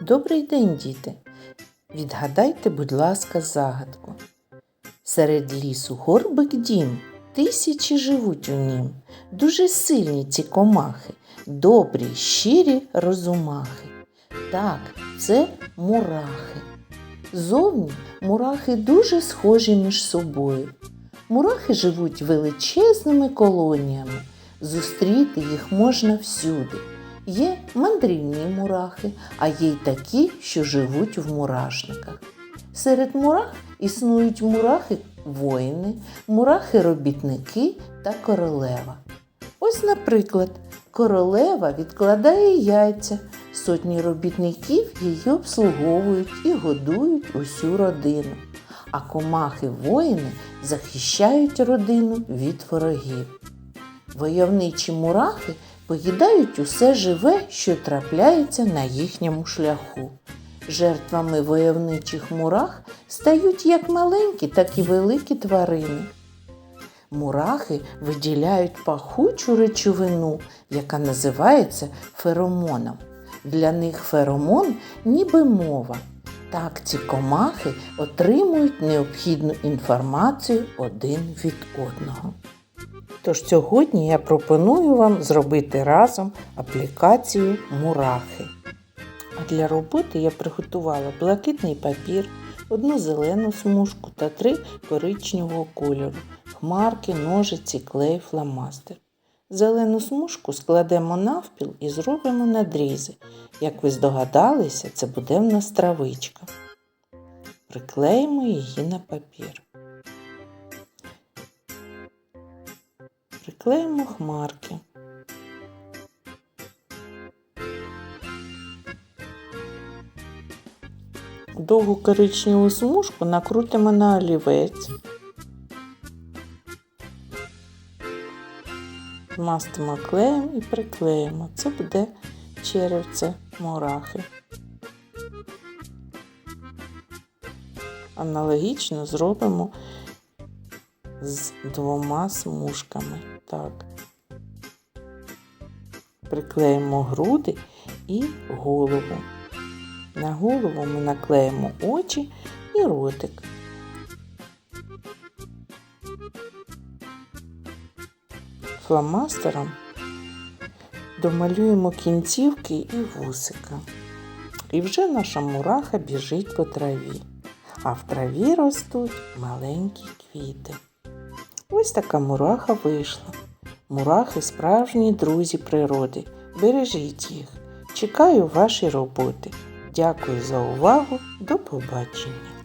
Добрий день, діти! Відгадайте, будь ласка, загадку. Серед лісу горбик дім, тисячі живуть у нім. Дуже сильні ці комахи, добрі, щирі розумахи. Так, це мурахи. Зовні мурахи дуже схожі між собою. Мурахи живуть величезними колоніями. Зустріти їх можна всюди. Є мандрівні мурахи, а є й такі, що живуть в мурашниках. Серед мурах існують мурахи воїни, мурахи-робітники та королева. Ось, наприклад, королева відкладає яйця, сотні робітників її обслуговують і годують усю родину. А комахи-воїни захищають родину від ворогів. Войовничі мурахи поїдають усе живе, що трапляється на їхньому шляху. Жертвами войовничих мурах стають як маленькі, так і великі тварини. Мурахи виділяють пахучу речовину, яка називається феромоном. Для них феромон ніби мова. Так ці комахи отримують необхідну інформацію один від одного. Тож сьогодні я пропоную вам зробити разом аплікацію мурахи. А для роботи я приготувала блакитний папір, одну зелену смужку та три коричневого кольору, хмарки, ножиці, клей, фломастер. Зелену смужку складемо навпіл і зробимо надрізи. Як ви здогадалися, це буде в нас травичка. Приклеїмо її на папір. Приклеїмо хмарки. Довгу коричневу смужку накрутимо на олівець. Змастимо клеєм і приклеїмо. Це буде черевце мурахи. Аналогічно зробимо з двома смужками. Так. Приклеїмо груди і голову. На голову ми наклеїмо очі і ротик. Фломастером домалюємо кінцівки і вусика. І вже наша мураха біжить по траві, а в траві ростуть маленькі квіти. Ось така мураха вийшла. Мурахи справжні друзі природи. Бережіть їх. Чекаю ваші роботи. Дякую за увагу. До побачення.